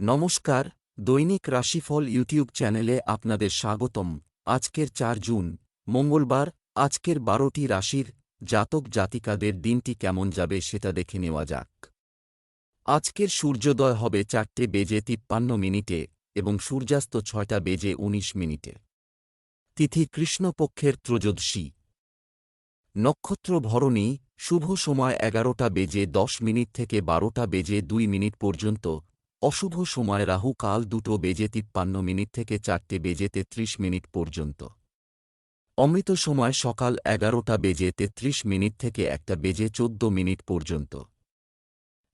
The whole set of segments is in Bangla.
নমস্কার, দৈনিক রাশিফল ইউটিউব চ্যানেলে আপনাদের স্বাগতম। আজকের চার জুন, মঙ্গলবার, আজকের বারোটি রাশির জাতক জাতিকাদের দিনটি কেমন যাবে সেটা দেখে নেওয়া যাক। আজকের সূর্যোদয় হবে চারটে বেজে তিপ্পান্ন মিনিটে এবং সূর্যাস্ত ছয়টা বেজে উনিশ মিনিটে। তিথি কৃষ্ণপক্ষের ত্রয়োদশী। নক্ষত্র ভরণী, শুভ সময় এগারোটা বেজে দশ মিনিট থেকে বারোটা বেজে দুই মিনিট পর্যন্ত অশুভ সময় রাহু কাল দুটো বেজে তিপ্পান্ন মিনিট থেকে চারটে বেজে তেত্রিশ মিনিট পর্যন্ত। অমৃত সময় সকাল এগারোটা বেজে তেত্রিশ মিনিট থেকে একটা বেজে চোদ্দ মিনিট পর্যন্ত।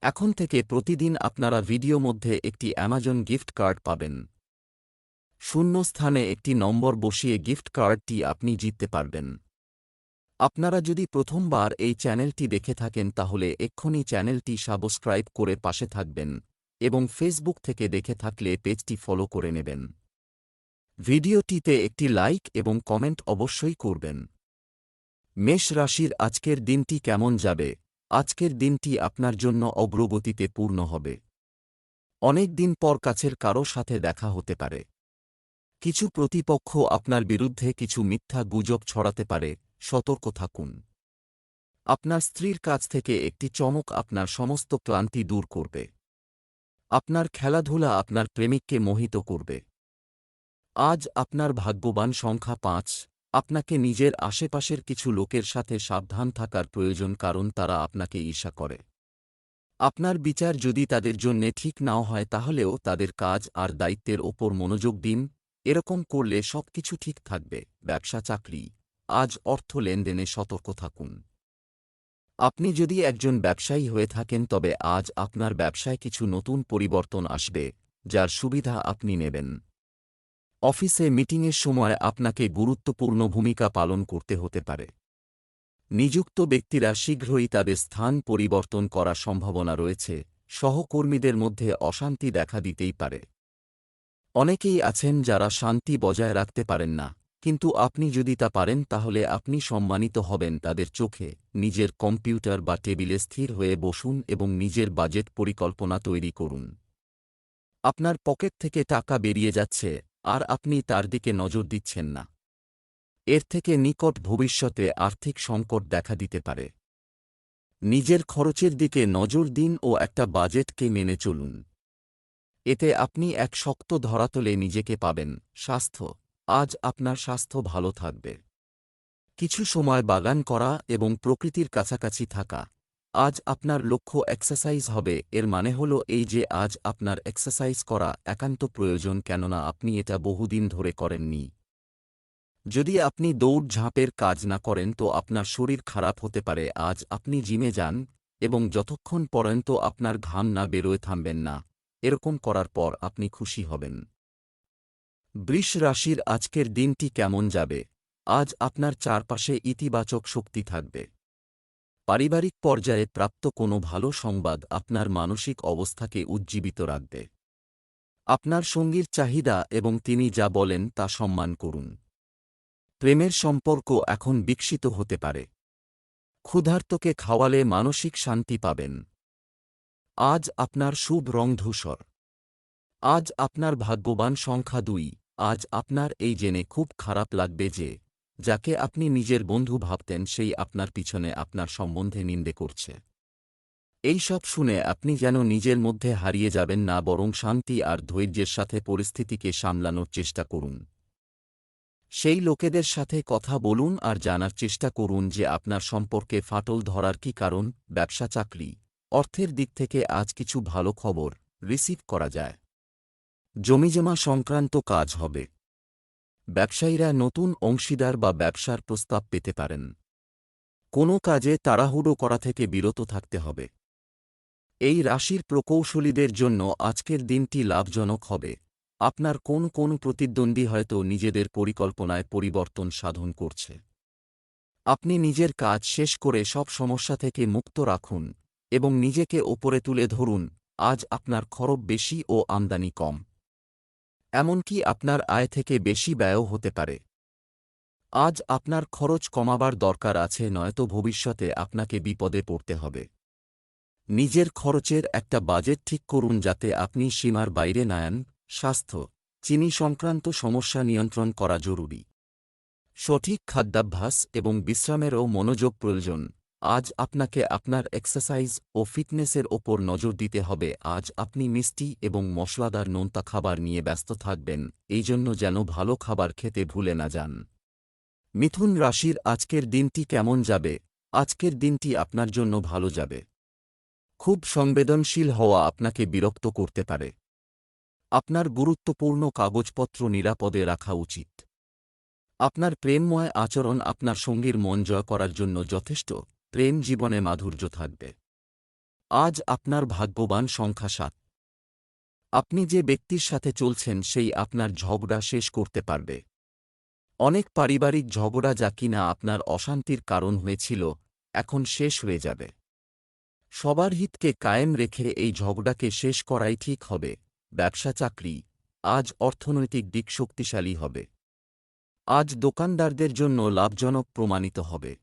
এখন থেকে প্রতিদিন আপনারা ভিডিও মধ্যে একটি অ্যামাজন গিফট কার্ড পাবেন। শূন্য স্থানে একটি নম্বর বসিয়ে গিফট কার্ডটি আপনি জিততে পারবেন। আপনারা যদি প্রথমবার এই চ্যানেলটি দেখে থাকেন তাহলে এক্ষুনি চ্যানেলটি সাবস্ক্রাইব করে পাশে থাকবেন। এবং ফেসবুক থেকে দেখে থাকলে পেজটি ফলো করে নেবেন। ভিডিওটিতে একটি লাইক এবং কমেন্ট অবশ্যই করবেন। মেষ রাশির আজকের দিনটি কেমন যাবে? আজকের দিনটি আপনার জন্য অগ্রগতিতে পূর্ণ হবে। অনেক দিন পর কাছের কারও সাথে দেখা হতে পারে। কিছু প্রতিপক্ষ আপনার বিরুদ্ধে কিছু মিথ্যা গুজব ছড়াতে পারে, সতর্ক থাকুন। আপনার স্ত্রীর কাছ থেকে একটি চমক আপনার সমস্ত ক্লান্তি দূর করবে। আপনার খেলাধুলা আপনার প্রেমিককে মোহিত করবে। আজ আপনার ভাগ্যবান সংখ্যা পাঁচ, আপনাকে নিজের আশেপাশের কিছু লোকের সাথে সাবধান থাকার প্রয়োজন কারণ তারা আপনাকে ঈর্ষা করে। আপনার বিচার যদি তাদের জন্যে ঠিক নাও হয় তাহলেও তাদের কাজ আর দায়িত্বের ওপর মনোযোগ দিন, এরকম করলে সবকিছু ঠিক থাকবে, ব্যবসা, চাকরি, আজ অর্থ লেনদেনে সতর্ক থাকুন। আপনি যদি একজন ব্যবসায়ী হয়ে থাকেন, তবে আজ আপনার ব্যবসায় কিছু নতুন পরিবর্তন আসবে, যার সুবিধা আপনি নেবেন। অফিসে মিটিংয়ের সময় আপনাকে গুরুত্বপূর্ণ ভূমিকা পালন করতে হতে পারে। নিযুক্ত ব্যক্তিরা শীঘ্রই তাদের স্থান পরিবর্তন করার সম্ভাবনা রয়েছে, সহকর্মীদের মধ্যে অশান্তি দেখা দিতেই পারে। অনেকেই আছেন যারা শান্তি বজায় রাখতে পারেন না। কিন্তু আপনি যদি তা পারেন, তাহলে আপনি সম্মানিত হবেন তাদের চোখে, নিজের কম্পিউটার বা টেবিলে স্থির হয়ে বসুন এবং নিজের বাজেট পরিকল্পনা তৈরি করুন। আপনার পকেট থেকে টাকা বেরিয়ে যাচ্ছে, আর আপনি তার দিকে নজর দিচ্ছেন না। এর থেকে নিকট ভবিষ্যতে আর্থিক সংকট দেখা দিতে পারে। নিজের খরচের দিকে নজর দিন ও একটা বাজেটকে মেনে চলুন। এতে আপনি এক শক্ত ধরাতলে নিজেকে পাবেন। স্বাস্থ্য আজ আপনার স্বাস্থ্য ভালো থাকবে। কিছু সময় বাগান করা এবং প্রকৃতির কাছাকাছি থাকা, আজ আপনার লক্ষ্য এক্সারসাইজ হবে। এর মানে হল এই যে আজ আপনার এক্সারসাইজ করা একান্ত প্রয়োজন কেননা আপনি এটা বহুদিন ধরে করেননি। যদি আপনি দৌড় ঝাঁপের কাজ না করেন তো আপনার শরীর খারাপ হতে পারে। আজ আপনি জিমে যান এবং যতক্ষণ পর্যন্ত আপনার ঘাম না বেরোয় থামবেন না। এরকম করার পর আপনি খুশি হবেন। বৃষ রাশির আজকের দিনটি কেমন যাবে? আজ আপনার চারপাশে ইতিবাচক শক্তি থাকবে। পারিবারিক পর্যায়ে প্রাপ্ত কোনো ভালো সংবাদ আপনার মানসিক অবস্থাকে উজ্জীবিত রাখবে। আপনার সঙ্গীর চাহিদা এবং তিনি যা বলেন তা সম্মান করুন। প্রেমের সম্পর্ক এখন বিকশিত হতে পারে। ক্ষুধার্তকে খাওয়ালে মানসিক শান্তি পাবেন। আজ আপনার শুভ রং ধূসর। আজ আপনার ভাগ্যবান সংখ্যা দুই। আজ আপনার এই জেনে খুব খারাপ লাগবে যে, যাকে আপনি নিজের বন্ধু ভাবতেন সেই আপনার পিছনে আপনার সম্বন্ধে নিন্দে করছে। এই সব শুনে আপনি যেন নিজের মধ্যে হারিয়ে যাবেন না, বরং শান্তি আর ধৈর্যের সাথে পরিস্থিতিকে সামলানোর চেষ্টা করুন। সেই লোকেদের সাথে কথা বলুন আর জানার চেষ্টা করুন যে আপনার সম্পর্কে ফাটল ধরার কি কারণ, ব্যবসা, চাকরি, অর্থের দিক থেকে আজ কিছু ভালো খবর রিসিভ করা যায়। জমিজমা সংক্রান্ত কাজ হবে। ব্যবসায়ীরা নতুন অংশীদার বা ব্যবসার প্রস্তাব পেতে পারেন। কোনো কাজে তাড়াহুড়ো করা থেকে বিরত থাকতে হবে। এই রাশির প্রকৌশলীদের জন্য আজকের দিনটি লাভজনক হবে। আপনার কোন কোন প্রতিদ্বন্দ্বী হয়তো নিজেদের পরিকল্পনায় পরিবর্তন সাধন করছে। আপনি নিজের কাজ শেষ করে সব সমস্যা থেকে মুক্ত রাখুন এবং নিজেকে ওপরে তুলে ধরুন, আজ আপনার খরব বেশি ও আমদানি কম। এমনকি আপনার আয় থেকে বেশি ব্যয়ও হতে পারে। আজ আপনার খরচ কমাবার দরকার আছে, নয়তো ভবিষ্যতে আপনাকে বিপদে পড়তে হবে। নিজের খরচের একটা বাজেট ঠিক করুন যাতে আপনি সীমার বাইরে নায়ান স্বাস্থ্য, চিনি সংক্রান্ত সমস্যা নিয়ন্ত্রণ করা জরুরি। সঠিক খাদ্যাভ্যাস এবং বিশ্রামেরও মনোযোগ প্রয়োজন। আজ আপনাকে আপনার এক্সারসাইজ ও ফিটনেসের ওপর নজর দিতে হবে। আজ আপনি মিষ্টি এবং মশলাদার নোনতা খাবার নিয়ে ব্যস্ত থাকবেন, এই জন্য যেন ভালো খাবার খেতে ভুলে না যান। মিথুন রাশির আজকের দিনটি কেমন যাবে? আজকের দিনটি আপনার জন্য ভালো যাবে। খুব সংবেদনশীল হওয়া আপনাকে বিরক্ত করতে পারে। আপনার গুরুত্বপূর্ণ কাগজপত্র নিরাপদে রাখা উচিত। আপনার প্রেমময় আচরণ আপনার সঙ্গীর মন জয় করার জন্য যথেষ্ট। প্রেম জীবনে মাধুর্য থাকবে। আজ আপনার ভাগ্যবান সংখ্যা সাত। আপনি যে ব্যক্তির সাথে চলছেন সেই আপনার ঝগড়া শেষ করতে পারবে। অনেক পারিবারিক ঝগড়া যা কিনা আপনার অশান্তির কারণ হয়েছিল, এখন শেষ হয়ে যাবে। সবার হিতকে কায়েম রেখে এই ঝগড়াকে শেষ করাই ঠিক হবে। ব্যবসা চাকরি, আজ অর্থনৈতিক দিক শক্তিশালী হবে। আজ দোকানদারদের জন্য লাভজনক প্রমাণিত হবে।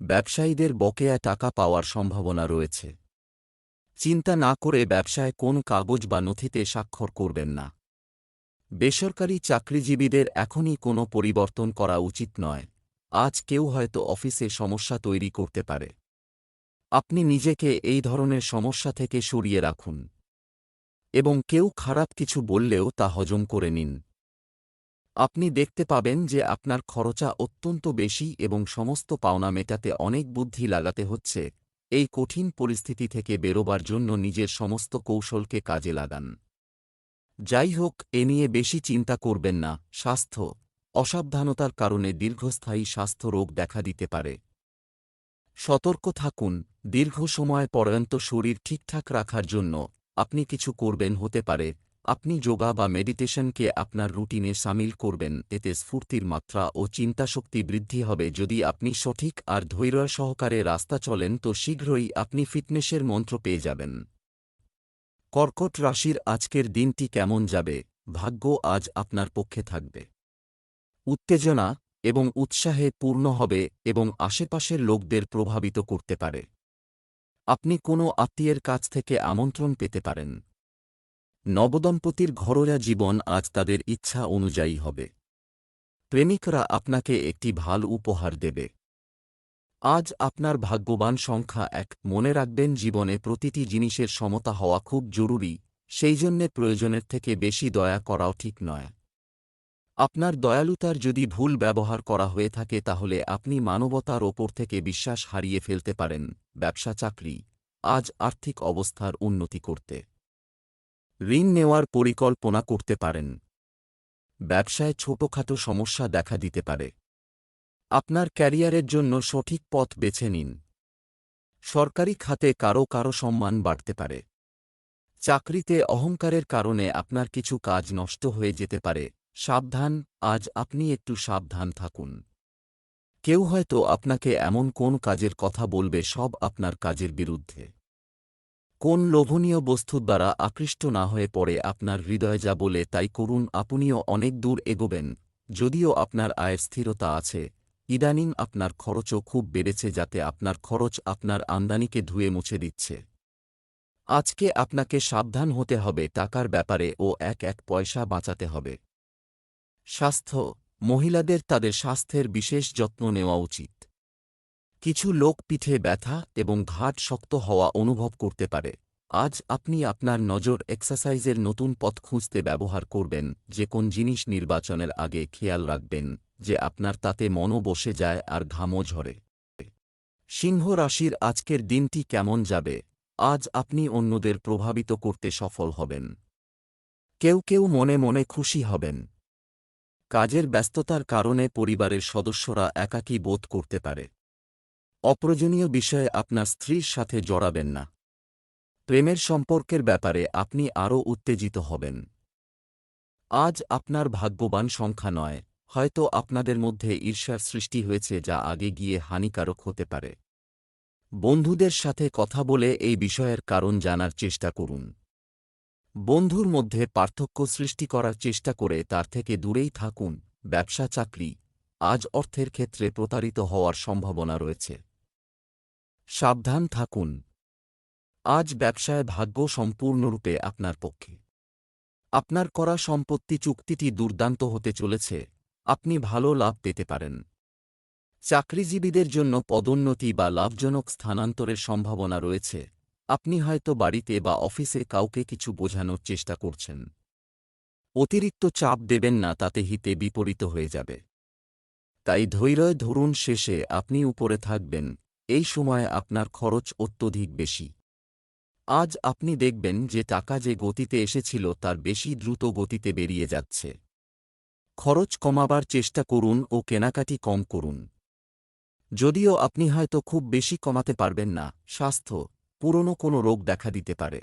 ব্যবসায়ীদের বকেয়া টাকা পাওয়ার সম্ভাবনা রয়েছে। চিন্তা না করে ব্যবসায় কোন কাগজ বা নথিতে স্বাক্ষর করবেন না। বেসরকারি চাকরিজীবীদের এখনই কোনো পরিবর্তন করা উচিত নয়। আজ কেউ হয়তো অফিসে সমস্যা তৈরি করতে পারে। আপনি নিজেকে এই ধরনের সমস্যা থেকে সরিয়ে রাখুন। এবং কেউ খারাপ কিছু বললেও তা হজম করে নিন। আপনি দেখতে পাবেন যে আপনার খরচা অত্যন্ত বেশি এবং সমস্ত পাওনা মেটাতে অনেক বুদ্ধি লাগাতে হচ্ছে। এই কঠিন পরিস্থিতি থেকে বেরোবার জন্য নিজের সমস্ত কৌশলকে কাজে লাগান। যাই হোক, এ নিয়ে বেশি চিন্তা করবেন না। স্বাস্থ্য। অসাবধানতার কারণে দীর্ঘস্থায়ী স্বাস্থ্য রোগ দেখা দিতে পারে। সতর্ক থাকুন। দীর্ঘ সময় পর্যন্ত শরীর ঠিকঠাক রাখার জন্য আপনি কিছু করবেন হতে পারে। আপনি যোগা বা মেডিটেশনকে আপনার রুটিনে সামিল করবেন, এতে স্ফূর্তির মাত্রা ও চিন্তাশক্তি বৃদ্ধি হবে। যদি আপনি সঠিক আর ধৈর্য সহকারে রাস্তা চলেন, তো শীঘ্রই আপনি ফিটনেসের মন্ত্র পেয়ে যাবেন। কর্কট রাশির আজকের দিনটি কেমন যাবে? ভাগ্য আজ আপনার পক্ষে থাকবে। উত্তেজনা এবং উৎসাহে পূর্ণ হবে এবং আশেপাশের লোকদের প্রভাবিত করতে পারে। আপনি কোনো আত্মীয়ের কাছ থেকে আমন্ত্রণ পেতে পারেন। নবদম্পতির ঘরোয়া জীবন আজ তাদের ইচ্ছা অনুযায়ী হবে। প্রেমিকরা আপনাকে একটি ভালো উপহার দেবে। আজ আপনার ভাগ্যবান সংখ্যা এক। মনে রাখবেন জীবনে প্রতিটি জিনিসের সমতা হওয়া খুব জরুরি, সেই জন্যে প্রয়োজনের থেকে বেশি দয়া করাও ঠিক নয়। আপনার দয়ালুতার যদি ভুল ব্যবহার করা হয়ে থাকে তাহলে আপনি মানবতার ওপর থেকে বিশ্বাস হারিয়ে ফেলতে পারেন। ব্যবসা চাকরি আজ আর্থিক অবস্থার উন্নতি করতে। ঋণ নেওয়ার পরিকল্পনা করতে পারেন। ব্যবসায় ছোটখাটো সমস্যা দেখা দিতে পারে। আপনার ক্যারিয়ারের জন্য সঠিক পথ বেছে নিন। সরকারি খাতে কারও কারও সম্মান বাড়তে পারে। চাকরিতে অহংকারের কারণে আপনার কিছু কাজ নষ্ট হয়ে যেতে পারে। সাবধান, আজ আপনি একটু সাবধান থাকুন। কেউ হয়তো আপনাকে এমন কোন কাজের কথা বলবে সব আপনার কাজের বিরুদ্ধে। কোন লোভনীয় বস্তুর দ্বারা আকৃষ্ট না হয়ে পড়ে আপনার হৃদয় যা বলে তাই করুন, আপনিও অনেক দূর এগোবেন। যদিও আপনার আয়ের স্থিরতা আছে, ইদানিং আপনার খরচও খুব বেড়েছে যাতে আপনার খরচ আপনার আমদানিকে ধুয়ে মুছে দিচ্ছে। আজকে আপনাকে সাবধান হতে হবে টাকার ব্যাপারে ও এক এক পয়সা বাঁচাতে হবে। স্বাস্থ্য, মহিলাদের তাদের স্বাস্থ্যের বিশেষ যত্ন নেওয়া উচিত। কিছু লোক পিঠে ব্যথা এবং ঘাট শক্ত হওয়া অনুভব করতে পারে। আজ আপনি আপনার নজর এক্সারসাইজের নতুন পথ খুঁজতে ব্যবহার করবেন, যে কোন জিনিস নির্বাচনের আগে খেয়াল রাখবেন, যে আপনার তাতে মনও বসে যায় আর ঘামও ঝরে। সিংহ রাশির আজকের দিনটি কেমন যাবে? আজ আপনি অন্যদের প্রভাবিত করতে সফল হবেন। কেউ কেউ মনে মনে খুশি হবেন। কাজের ব্যস্ততার কারণে পরিবারের সদস্যরা একাকী বোধ করতে পারে। অপ্রয়োজনীয় বিষয়ে আপনার স্ত্রীর সাথে জড়াবেন না। প্রেমের সম্পর্কের ব্যাপারে আপনি আরও উত্তেজিত হবেন। আজ আপনার ভাগ্যবান সংখ্যা নয়, হয়তো আপনাদের মধ্যে ঈর্ষার সৃষ্টি হয়েছে যা আগে গিয়ে হানিকারক হতে পারে। বন্ধুদের সাথে কথা বলে এই বিষয়ের কারণ জানার চেষ্টা করুন। বন্ধুর মধ্যে পার্থক্য সৃষ্টি করার চেষ্টা করে তার থেকে দূরেই থাকুন ব্যবসা চাকরি আজ অর্থের ক্ষেত্রে প্রতারিত হওয়ার সম্ভাবনা রয়েছে। সাবধান থাকুন। আজ ব্যবসায় ভাগ্য সম্পূর্ণরূপে আপনার পক্ষে। আপনার করা সম্পত্তি চুক্তিটি দুর্দান্ত হতে চলেছে, আপনি ভালো লাভ পেতে পারেন। চাকরিজীবীদের জন্য পদোন্নতি বা লাভজনক স্থানান্তরের সম্ভাবনা রয়েছে, আপনি হয়তো বাড়িতে বা অফিসে কাউকে কিছু বোঝানোর চেষ্টা করছেন। অতিরিক্ত চাপ দেবেন না, তাতে হিতে বিপরীত হয়ে যাবে। তাই ধৈর্য ধরুন শেষে, আপনি উপরে থাকবেন। এই সময়ে আপনার খরচ অত্যধিক বেশি। আজ আপনি দেখবেন যে টাকা যে গতিতে এসেছিল তার বেশি দ্রুত গতিতে বেরিয়ে যাচ্ছে। খরচ কমাবার চেষ্টা করুন ও কেনাকাটি কম করুন। যদিও আপনি হয়তো খুব বেশি কমাতে পারবেন না, স্বাস্থ্য, পুরনো কোনো রোগ দেখা দিতে পারে।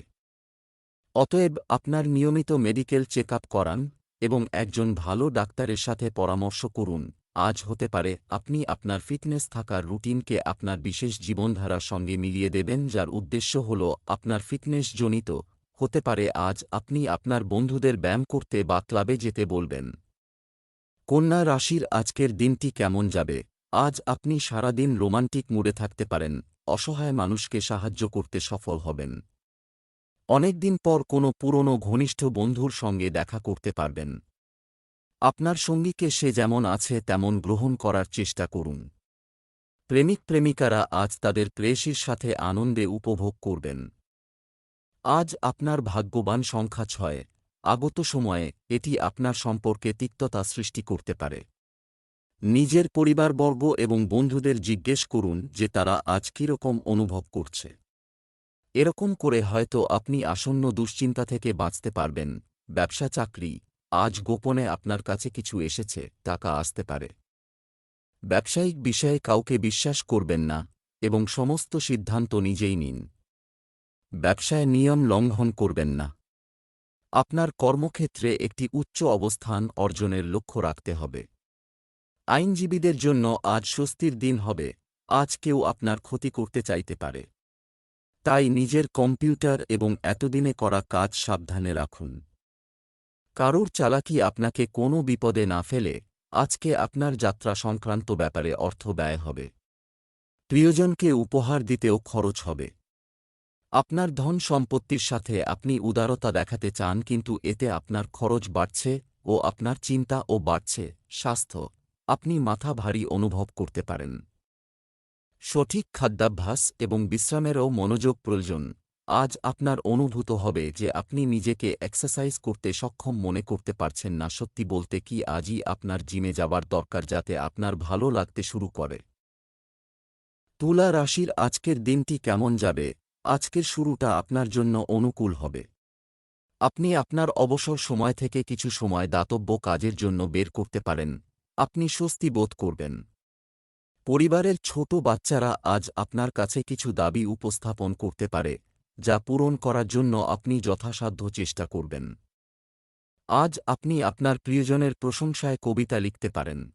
অতএব আপনার নিয়মিত মেডিকেল চেক করান এবং একজন ভালো ডাক্তারের সাথে পরামর্শ করুন। আজ হতে পারে আপনি আপনার ফিটনেস থাকার রুটিনকে আপনার বিশেষ জীবনধারার সঙ্গে মিলিয়ে দেবেন যার উদ্দেশ্য হল আপনার ফিটনেস জনিত। হতে পারে আজ আপনি আপনার বন্ধুদের ব্যায়াম করতে বা ক্লাবে যেতে বলবেন। কন্যা রাশির আজকের দিনটি কেমন যাবে? আজ আপনি সারাদিন রোমান্টিক মুডে থাকতে পারেন, অসহায় মানুষকে সাহায্য করতে সফল হবেন। অনেকদিন পর কোনো পুরনো ঘনিষ্ঠ বন্ধুর সঙ্গে দেখা করতে পারবেন। আপনার সঙ্গীকে সে যেমন আছে তেমন গ্রহণ করার চেষ্টা করুন। প্রেমিক প্রেমিকারা আজ তাদের প্রেয়সীর সাথে আনন্দে উপভোগ করবেন। আজ আপনার ভাগ্যবান সংখ্যা ছয়। আগত সময়ে এটি আপনার সম্পর্কে তিক্ততা সৃষ্টি করতে পারে। নিজের পরিবারবর্গ এবং বন্ধুদের জিজ্ঞেস করুন যে তারা আজ কীরকম অনুভব করছে। এরকম করে হয়তো আপনি আসন্ন দুশ্চিন্তা থেকে বাঁচতে পারবেন। ব্যবসা চাকরি আজ গোপনে আপনার কাছে কিছু এসেছে, টাকা আসতে পারে। ব্যবসায়িক বিষয়ে কাউকে বিশ্বাস করবেন না এবং সমস্ত সিদ্ধান্ত নিজেই নিন। ব্যবসায় নিয়ম লঙ্ঘন করবেন না। আপনার কর্মক্ষেত্রে একটি উচ্চ অবস্থান অর্জনের লক্ষ্য রাখতে হবে। আইনজীবীদের জন্য আজ স্বস্তির দিন হবে, আজ কেউ আপনার ক্ষতি করতে চাইতে পারে। তাই নিজের কম্পিউটার এবং এতদিনে করা কাজ সাবধানে রাখুন। কারোর চালাকি আপনাকে কোনো বিপদে না ফেলে, আজকে আপনার যাত্রা সংক্রান্ত ব্যাপারে অর্থ ব্যয় হবে। প্রিয়জনকে উপহার দিতেও খরচ হবে। আপনার ধন সম্পত্তির সাথে আপনি উদারতা দেখাতে চান কিন্তু এতে আপনার খরচ বাড়ছে ও আপনার চিন্তা ও বাড়ছে, স্বাস্থ্য, আপনি মাথা ভারী অনুভব করতে পারেন। সঠিক খাদ্যাভ্যাস এবং বিশ্রামেরও মনোযোগ প্রয়োজন। আজ আপনার অনুভূত হবে যে আপনি নিজেকে এক্সারসাইজ করতে সক্ষম মনে করতে পারছেন না। সত্যি বলতে কি আজই আপনার জিমে যাবার দরকার যাতে আপনার ভালো লাগতে শুরু করে। তুলা রাশির আজকের দিনটি কেমন যাবে? আজকের শুরুটা আপনার জন্য অনুকূল হবে। আপনি আপনার অবসর সময় থেকে কিছু সময় দাতব্য কাজের জন্য বের করতে পারেন। আপনি স্বস্তি বোধ করবেন। পরিবারের ছোট বাচ্চারা আজ আপনার কাছে কিছু দাবি উপস্থাপন করতে পারে। যা পূরণ করার জন্য আপনি যথাসাধ্য চেষ্টা করবেন। আজ আপনি আপনার প্রিয়জনের প্রশংসায় কবিতা লিখতে পারেন।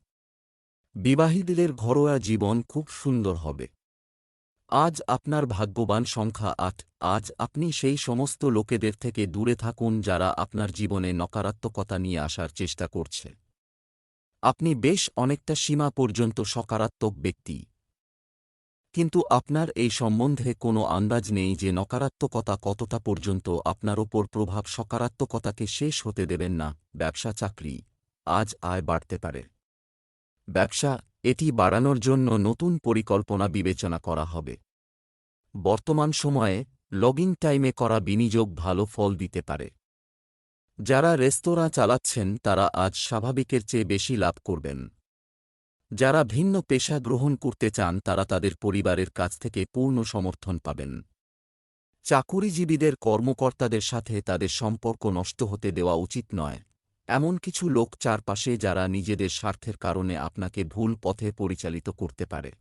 বিবাহীদের ঘরোয়া জীবন খুব সুন্দর হবে। আজ আপনার ভাগ্যবান সংখ্যা আট, আজ আপনি সেই সমস্ত লোকেদের থেকে দূরে থাকুন যারা আপনার জীবনে নকারাত্মকতা নিয়ে আসার চেষ্টা করছে। আপনি বেশ অনেকটা সীমা পর্যন্ত সকারাত্মক ব্যক্তি। কিন্তু আপনার এই সম্বন্ধে কোনো আন্দাজ নেই যে নকারাত্মকতা কতটা পর্যন্ত আপনার ওপর প্রভাব সকারাত্মকতাকে শেষ হতে দেবেন না, ব্যবসা চাকরি আজ আয় বাড়তে পারে। ব্যবসা, এটি বাড়ানোর জন্য নতুন পরিকল্পনা বিবেচনা করা হবে। বর্তমান সময়ে লগিং টাইমে করা বিনিয়োগ ভালো ফল দিতে পারে। যারা রেস্তোরাঁ চালাচ্ছেন, তারা আজ স্বাভাবিকের চেয়ে বেশি লাভ করবেন। যারা ভিন্ন পেশা গ্রহণ করতে চান তারা তাদের পরিবারের কাছ থেকে পূর্ণ সমর্থন পাবেন। চাকুরিজীবীদের কর্মকর্তাদের সাথে তাদের সম্পর্ক নষ্ট হতে দেওয়া উচিত নয়। এমন কিছু লোক চারপাশে যারা নিজেদের স্বার্থের কারণে আপনাকে ভুল পথে পরিচালিত করতে পারে।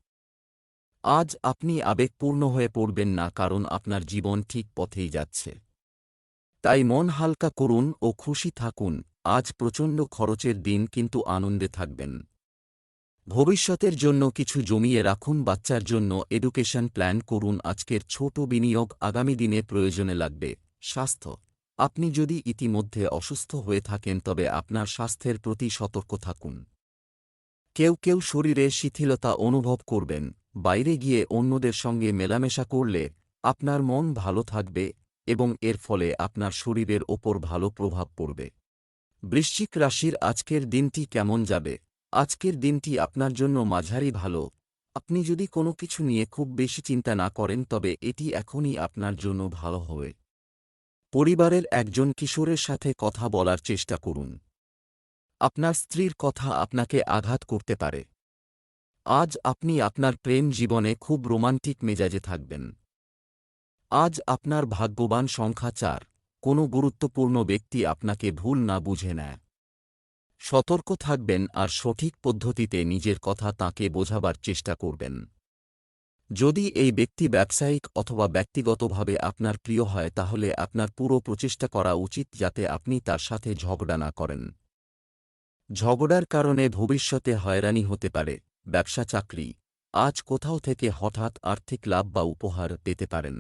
আজ আপনি আবেগপূর্ণ হয়ে পড়বেন না কারণ আপনার জীবন ঠিক পথেই যাচ্ছে। তাই মন হালকা করুন ও খুশি থাকুন। আজ প্রচণ্ড খরচের দিন কিন্তু আনন্দে থাকবেন। ভবিষ্যতের জন্য কিছু জমিয়ে রাখুন, বাচ্চার জন্য এডুকেশন প্ল্যান করুন, আজকের ছোট বিনিয়োগ আগামী দিনে প্রয়োজনে লাগবে। স্বাস্থ্য। আপনি যদি ইতিমধ্যে অসুস্থ হয়ে থাকেন, তবে আপনার স্বাস্থ্যের প্রতি সতর্ক থাকুন। কেউ কেউ শরীরে শিথিলতা অনুভব করবেন। বাইরে গিয়ে অন্যদের সঙ্গে মেলামেশা করলে আপনার মন ভালো থাকবে এবং এর ফলে আপনার শরীরের ওপর ভালো প্রভাব পড়বে। বৃশ্চিক রাশির আজকের দিনটি কেমন যাবে? আজকের দিনটি আপনার জন্য মাঝারি ভালো। আপনি যদি কোনো কিছু নিয়ে খুব বেশি চিন্তা না করেন, তবে এটি এখনই আপনার জন্য ভালো হবে। পরিবারের একজন কিশোরের সাথে কথা বলার চেষ্টা করুন। আপনার স্ত্রীর কথা আপনাকে আঘাত করতে পারে। আজ আপনি আপনার প্রেম জীবনে খুব রোমান্টিক মেজাজে থাকবেন। আজ আপনার ভাগ্যবান সংখ্যা চার। কোনো গুরুত্বপূর্ণ ব্যক্তি আপনাকে ভুল না বুঝে নেয়। সতর্ক থাকবেন আর সঠিক পদ্ধতিতে নিজের কথা তাকে বোঝাবার চেষ্টা করবেন। যদি এই ব্যক্তি ব্যবসায়িক অথবা ব্যক্তিগতভাবে আপনার প্রিয় হয়, তাহলে আপনার পুরো প্রচেষ্টা করা উচিত যাতে আপনি তার সাথে ঝগড়া না করেন। ঝগড়ার কারণে ভবিষ্যতে হয়রানি হতে পারে, ব্যবসা চাকরি, আজ কোথাও থেকে হঠাৎ আর্থিক লাভ বা উপহার পেতে পারেন।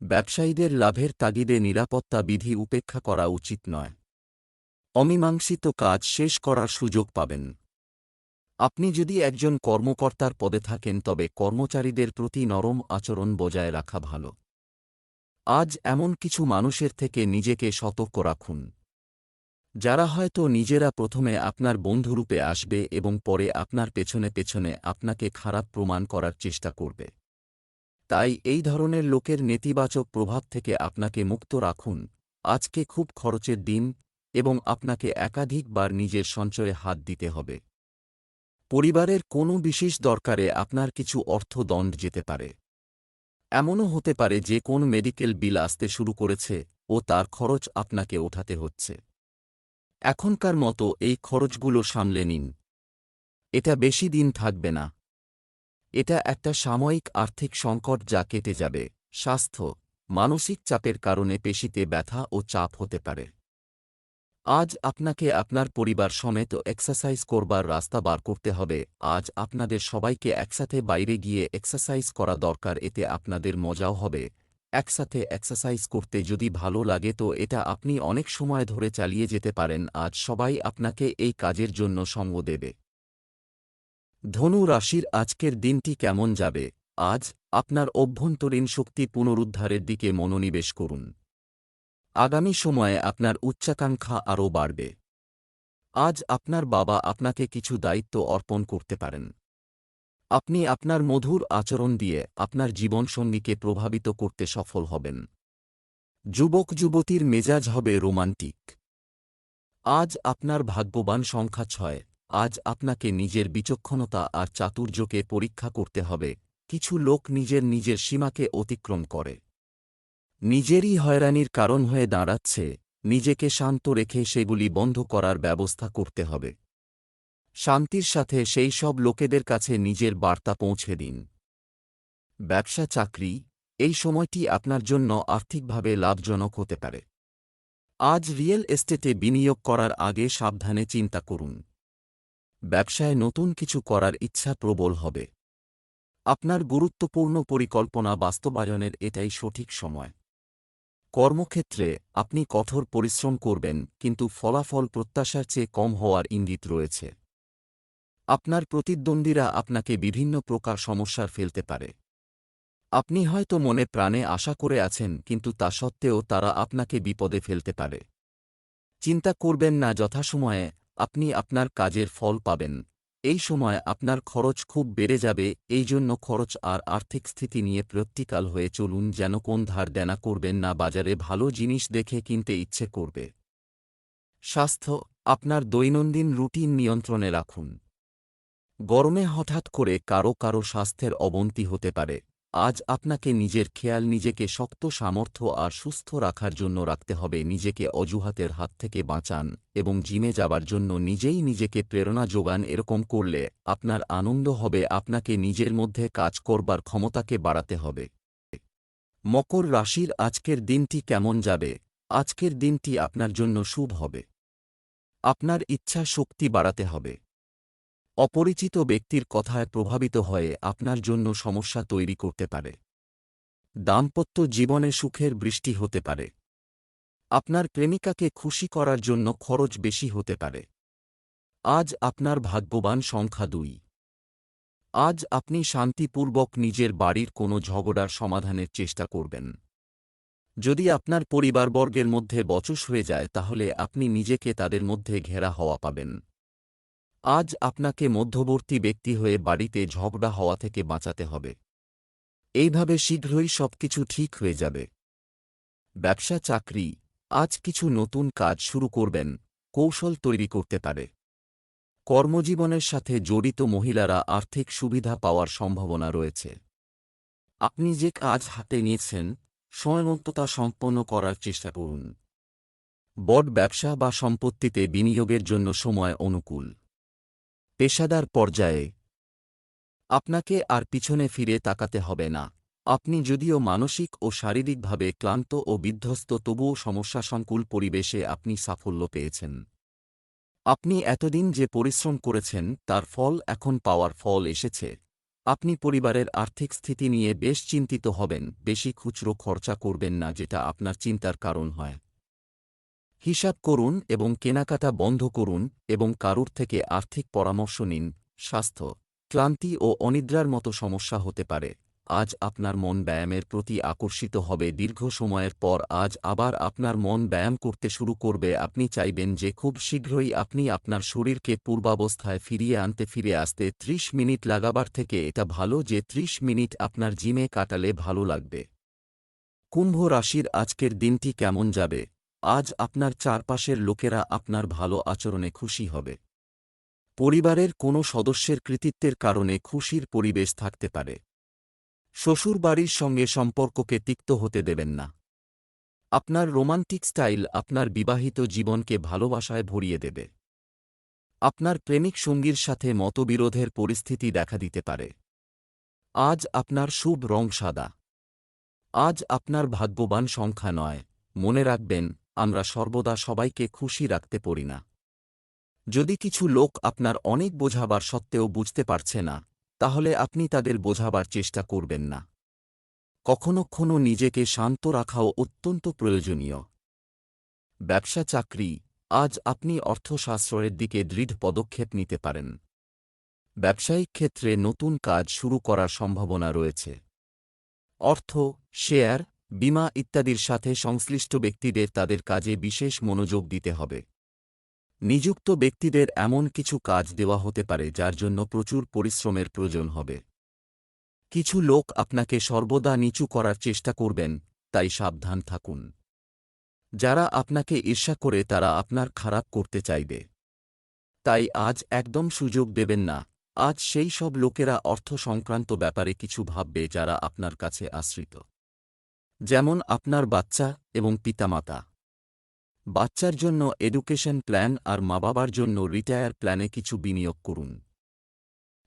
ব্যবসায়ীদের লাভের তাগিদে নিরাপত্তা বিধি উপেক্ষা করা উচিত নয়। অমীমাংসিত কাজ শেষ করার সুযোগ পাবেন। আপনি যদি একজন কর্মকর্তার পদে থাকেন, তবে কর্মচারীদের প্রতি নরম আচরণ বজায় রাখা ভালো। আজ এমন কিছু মানুষের থেকে নিজেকে সতর্ক রাখুন। যারা হয়তো নিজেরা প্রথমে আপনার বন্ধুরূপে আসবে এবং পরে আপনার পেছনে পেছনে আপনাকে খারাপ প্রমাণ করার চেষ্টা করবে। তাই এই ধরনের লোকের নেতিবাচক প্রভাব থেকে আপনাকে মুক্ত রাখুন। আজকে খুব খরচের দিন এবং আপনাকে একাধিকবার নিজের সঞ্চয়ে হাত দিতে হবে। পরিবারের কোনো বিশেষ দরকারে আপনার কিছু অর্থ দণ্ড যেতে পারে। এমনও হতে পারে যে কোন মেডিকেল বিল আসতে শুরু করেছে ও তার খরচ আপনাকে ওঠাতে হচ্ছে। এখনকার মতো এই খরচগুলো সামলে নিন। এটা বেশি দিন থাকবে না। এটা একটা সাময়িক আর্থিক সংকট যা কেটে যাবে। স্বাস্থ্য মানসিক চাপের কারণে পেশিতে ব্যথা ও চাপ হতে পারে। আজ আপনাকে আপনার পরিবার সমেত এক্সারসাইজ করবার রাস্তা বার করতে হবে। আজ আপনাদের সবাইকে একসাথে বাইরে গিয়ে এক্সারসাইজ করা দরকার, এতে আপনাদের মজাও হবে। একসাথে এক্সারসাইজ করতে যদি ভালো লাগে তো এটা আপনি অনেক সময় ধরে চালিয়ে যেতে পারেন, আজ সবাই আপনাকে এই কাজের জন্য সঙ্গ দেবে। ধনু রাশির আজকের দিনটি কেমন যাবে? আজ আপনার অভ্যন্তরীণ শক্তি পুনরুদ্ধারের দিকে মনোনিবেশ করুন। আগামী সময়ে আপনার উচ্চাকাঙ্ক্ষা আরও বাড়বে। আজ আপনার বাবা আপনাকে কিছু দায়িত্ব অর্পণ করতে পারেন। আপনি আপনার মধুর আচরণ দিয়ে আপনার জীবনসঙ্গীকে প্রভাবিত করতে সফল হবেন। যুবক যুবতীর মেজাজ হবে রোমান্টিক। আজ আপনার ভাগ্যবান সংখ্যা ছয়। আজ আপনাকে নিজের বিচক্ষণতা আর চাতুর্যকে পরীক্ষা করতে হবে। কিছু লোক নিজের নিজের সীমাকে অতিক্রম করে। নিজেরই হয়রানির কারণ হয়ে দাঁড়াচ্ছে, নিজেকে শান্ত রেখে সেগুলি বন্ধ করার ব্যবস্থা করতে হবে। শান্তির সাথে সেই সব লোকেদের কাছে নিজের বার্তা পৌঁছে দিন। ব্যবসা চাকরি, এই সময়টি আপনার জন্য আর্থিকভাবে লাভজনক হতে পারে। আজ রিয়েল এস্টেটে বিনিয়োগ করার আগে সাবধানে চিন্তা করুন। ব্যবসায় নতুন কিছু করার ইচ্ছা প্রবল হবে। আপনার গুরুত্বপূর্ণ পরিকল্পনা বাস্তবায়নের এটাই সঠিক সময়। কর্মক্ষেত্রে আপনি কঠোর পরিশ্রম করবেন, কিন্তু ফলাফল প্রত্যাশার চেয়ে কম হওয়ার ইঙ্গিত রয়েছে। আপনার প্রতিদ্বন্দ্বীরা আপনাকে বিভিন্ন প্রকার সমস্যার ফেলতে পারে। আপনি হয়তো মনে প্রাণে আশা করে আছেন, কিন্তু তা সত্ত্বেও তারা আপনাকে বিপদে ফেলতে পারে। চিন্তা করবেন না, যথাসময়ে আপনি আপনার কাজের ফল পাবেন। এই সময় আপনার খরচ খুব বেড়ে যাবে, এই জন্য খরচ আর আর্থিক স্থিতি নিয়ে প্রত্যিকাল হয়ে চলুন যেন কোন ধার দেনা করবেন না, বাজারে ভালো জিনিস দেখে কিনতে ইচ্ছে করবে। স্বাস্থ্য, আপনার দৈনন্দিন রুটিন নিয়ন্ত্রণে রাখুন। গরমে হঠাৎ করে কারও কারও স্বাস্থ্যের অবনতি হতে পারে। আজ আপনাকে নিজের খেয়াল নিজেকে শক্ত, সামর্থ্য আর সুস্থ রাখার জন্য রাখতে হবে। নিজেকে অজুহাতের হাত থেকে বাঁচান এবং জিমে যাবার জন্য নিজেই নিজেকে প্রেরণা যোগান এরকম করলে আপনার আনন্দ হবে, আপনাকে নিজের মধ্যে কাজ করবার ক্ষমতাকে বাড়াতে হবে। মকর রাশির আজকের দিনটি কেমন যাবে? আজকের দিনটি আপনার জন্য শুভ হবে। আপনার ইচ্ছা শক্তি বাড়াতে হবে। অপরিচিত ব্যক্তির কথায় প্রভাবিত হয়ে আপনার জন্য সমস্যা তৈরি করতে পারে। দাম্পত্য জীবনে সুখের বৃষ্টি হতে পারে। আপনার প্রেমিকাকে খুশি করার জন্য খরচ বেশি হতে পারে। আজ আপনার ভাগ্যবান সংখ্যা দুই। আজ আপনি শান্তিপূর্বক নিজের বাড়ির কোনো ঝগড়ার সমাধানের চেষ্টা করবেন। যদি আপনার পরিবারবর্গের মধ্যে বচস হয়ে যায়, তাহলে আপনি নিজেকে তাদের মধ্যে ঘেরা হওয়া পাবেন। আজ আপনাকে মধ্যবর্তী ব্যক্তি হয়ে বাড়িতে ঝগড়া হওয়া থেকে বাঁচাতে হবে। এইভাবে শীঘ্রই সবকিছু ঠিক হয়ে যাবে। ব্যবসা চাকরি, আজ কিছু নতুন কাজ শুরু করবেন, কৌশল তৈরি করতে পারে। কর্মজীবনের সাথে জড়িত মহিলারা আর্থিক সুবিধা পাওয়ার সম্ভাবনা রয়েছে। আপনি যে কাজ হাতে নিয়েছেন সময়মন্ততা সম্পন্ন করার চেষ্টা করুন। বড ব্যবসা বা সম্পত্তিতে বিনিয়োগের জন্য সময় অনুকূল। পেশাদার পর্যায়ে। আপনাকে আর পিছনে ফিরে তাকাতে হবে না। আপনি যদিও মানসিক ও শারীরিকভাবে ক্লান্ত ও বিধ্বস্ত, তবুও সমস্যাসংকুল পরিবেশে আপনি সাফল্য পেয়েছেন। আপনি এতদিন যে পরিশ্রম করেছেন, তার ফল এখন পাওয়ার ফল এসেছে। আপনি পরিবারের আর্থিক স্থিতি নিয়ে বেশ চিন্তিত হবেন, বেশি খুচরো খরচা করবেন না, যেটা আপনার চিন্তার কারণ হয়। হিসাব করুন এবং কেনাকাটা বন্ধ করুন এবং কারুর থেকে আর্থিক পরামর্শ নিন, স্বাস্থ্য, ক্লান্তি ও অনিদ্রার মতো সমস্যা হতে পারে। আজ আপনার মন ব্যায়ামের প্রতি আকর্ষিত হবে, দীর্ঘ সময়ের পর আজ আবার আপনার মন ব্যায়াম করতে শুরু করবে। আপনি চাইবেন যে খুব শীঘ্রই আপনি আপনার শরীরকে পূর্বাবস্থায় ফিরিয়ে আনতে ফিরে আসতে। ত্রিশ মিনিট লাগাবার থেকে এটা ভালো যে ত্রিশ মিনিট আপনার জিমে কাটালে ভালো লাগবে। কুম্ভ রাশির আজকের দিনটি কেমন যাবে? আজ আপনার চারপাশের লোকেরা আপনার ভালো আচরণে খুশি হবে। পরিবারের কোনো সদস্যের কৃতিত্বের কারণে খুশির পরিবেশ থাকতে পারে। শ্বশুরবাড়ির সঙ্গে সম্পর্ককে তিক্ত হতে দেবেন না। আপনার রোমান্টিক স্টাইল আপনার বিবাহিত জীবনকে ভালোবাসায় ভরিয়ে দেবে। আপনার প্রেমিক সঙ্গীর সাথে মতবিরোধের পরিস্থিতি দেখা দিতে পারে। আজ আপনার শুভ রং সাদা। আজ আপনার ভাগ্যবান সংখ্যা নয়। মনে রাখবেন আমরা সর্বদা সবাইকে খুশি রাখতে পারি না। যদি কিছু লোক আপনার অনেক বোঝাবার সত্ত্বেও বুঝতে পারছে না, তাহলে আপনি তাদের বোঝাবার চেষ্টা করবেন না। কখনো কখনো নিজেকে শান্ত রাখাও অত্যন্ত প্রয়োজনীয়। ব্যবসা চাকরি, আজ আপনি অর্থশাস্ত্রের দিকে দৃঢ় পদক্ষেপ নিতে পারেন। ব্যবসায়িক ক্ষেত্রে নতুন কাজ শুরু করার সম্ভাবনা রয়েছে। অর্থ, শেয়ার বিমা ইত্যাদির সাথে সংশ্লিষ্ট ব্যক্তিদের তাদের কাজে বিশেষ মনোযোগ দিতে হবে। নিযুক্ত ব্যক্তিদের এমন কিছু কাজ দেওয়া হতে পারে যার জন্য প্রচুর পরিশ্রমের প্রয়োজন হবে। কিছু লোক আপনাকে সর্বদা নিচু করার চেষ্টা করবেন, তাই সাবধান থাকুন। যারা আপনাকে ঈর্ষা করে তারা আপনার খারাপ করতে চাইবে। তাই আজ একদম সুযোগ দেবেন না। আজ সেই সব লোকেরা অর্থ সংক্রান্ত ব্যাপারে কিছু ভাববে যারা আপনার কাছে আশ্রিত। যেমন আপনার বাচ্চা এবং পিতামাতা। বাচ্চার জন্য এডুকেশন প্ল্যান আর মা বাবার জন্য রিটায়ার প্ল্যানে কিছু বিনিয়োগ করুন।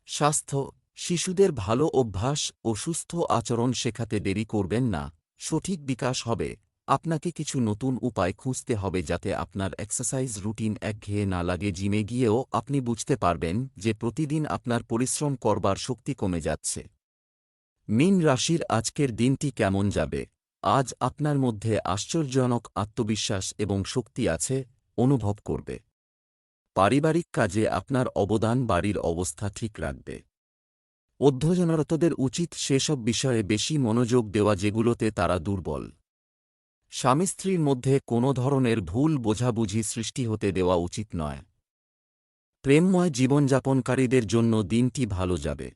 স্বাস্থ্য, শিশুদের ভালো অভ্যাস ও সুস্থ আচরণ শেখাতে দেরি করবেন না, সঠিক বিকাশ হবে, আপনাকে কিছু নতুন উপায় খুঁজতে হবে যাতে আপনার এক্সারসাইজ রুটিন একঘেয়ে না লাগে জিমে গিয়েও আপনি বুঝতে পারবেন যে প্রতিদিন আপনার পরিশ্রম করবার শক্তি কমে যাচ্ছে। মিন রাশির আজকের দিনটি কেমন যাবে? আজ আপনার মধ্যে আশ্চর্যজনক আত্মবিশ্বাস এবং শক্তি আছে, অনুভব করবে। পারিবারিক কাজে আপনার অবদান বাড়ির অবস্থা ঠিক রাখবে। অধ্যয়নরতদের উচিত সেসব বিষয়ে বেশি মনোযোগ দেওয়া যেগুলোতে তারা দুর্বল। স্বামী স্ত্রীর মধ্যে কোনো ধরনের ভুল বোঝাবুঝি সৃষ্টি হতে দেওয়া উচিত নয়। প্রেমময় জীবনযাপনকারীদের জন্য দিনটি ভালো যাবে।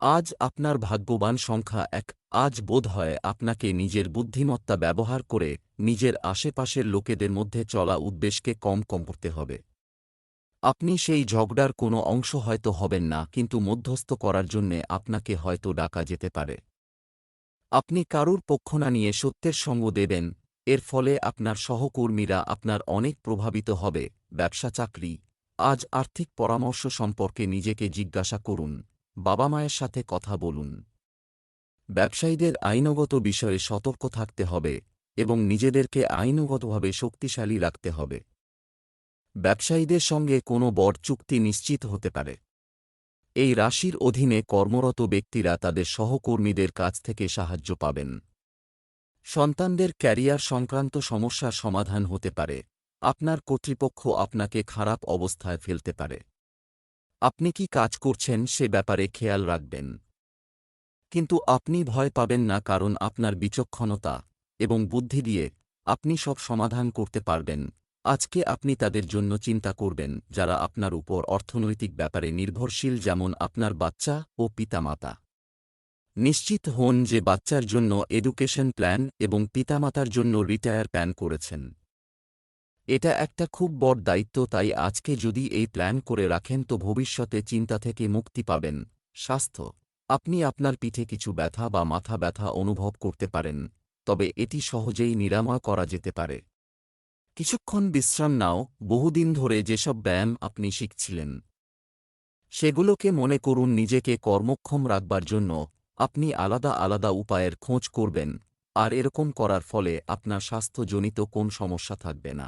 আজ আপনার ভাগ্যবান সংখ্যা এক আজ বোধ হয় আপনাকে নিজের বুদ্ধিমত্তা ব্যবহার করে নিজের আশেপাশের লোকেদের মধ্যে চলা উদ্বেশকে কম কম করতে হবে। আপনি সেই ঝগড়ার কোনো অংশ হয়তো হবেন না, কিন্তু মধ্যস্থ করার জন্যে আপনাকে হয়তো ডাকা যেতে পারে। আপনি কারুর পক্ষ না নিয়ে সত্যের সঙ্গ দেবেন, এর ফলে আপনার সহকর্মীরা আপনার অনেক প্রভাবিত হবে, ব্যবসা চাকরি, আজ আর্থিক পরামর্শ সম্পর্কে নিজেকে জিজ্ঞাসা করুন, বাবা মায়ের সাথে কথা বলুন। ব্যবসায়ীদের আইনগত বিষয়ে সতর্ক থাকতে হবে এবং নিজেদেরকে আইনগতভাবে শক্তিশালী রাখতে হবে। ব্যবসায়ীদের সঙ্গে কোনো বড় চুক্তি নিশ্চিত হতে পারে। এই রাশির অধীনে কর্মরত ব্যক্তিরা তাদের সহকর্মীদের কাছ থেকে সাহায্য পাবেন। সন্তানদের ক্যারিয়ার সংক্রান্ত সমস্যার সমাধান হতে পারে। আপনার কর্তৃপক্ষ আপনাকে খারাপ অবস্থায় ফেলতে পারে। আপনি কি কাজ করছেন সে ব্যাপারে খেয়াল রাখবেন। কিন্তু আপনি ভয় পাবেন না কারণ আপনার বিচক্ষণতা এবং বুদ্ধি দিয়ে আপনি সব সমাধান করতে পারবেন। আজকে আপনি তাদের জন্য চিন্তা করবেন যারা আপনার উপর অর্থনৈতিক ব্যাপারে নির্ভরশীল যেমন আপনার বাচ্চা ও পিতামাতা। নিশ্চিত হন যে বাচ্চার জন্য এডুকেশন প্ল্যান এবং পিতামাতার জন্য রিটায়ার প্ল্যান করেছেন। এটা একটা খুব বড় দায়িত্ব তাই আজকে যদি এই প্ল্যান করে রাখেন তো ভবিষ্যতে চিন্তা থেকে মুক্তি পাবেন। স্বাস্থ্য আপনি আপনার পিঠে কিছু ব্যথা বা মাথা ব্যথা অনুভব করতে পারেন, তবে এটি সহজেই নিরাময় করা যেতে পারে। কিছুক্ষণ বিশ্রাম নাও, বহুদিন ধরে যেসব ব্যায়াম আপনি শিখছিলেন। সেগুলোকে মনে করুন নিজেকে কর্মক্ষম রাখবার জন্য, আপনি আলাদা আলাদা উপায়ের খোঁজ করবেন, আর এরকম করার ফলে আপনার স্বাস্থ্যজনিত কোন সমস্যা থাকবে না।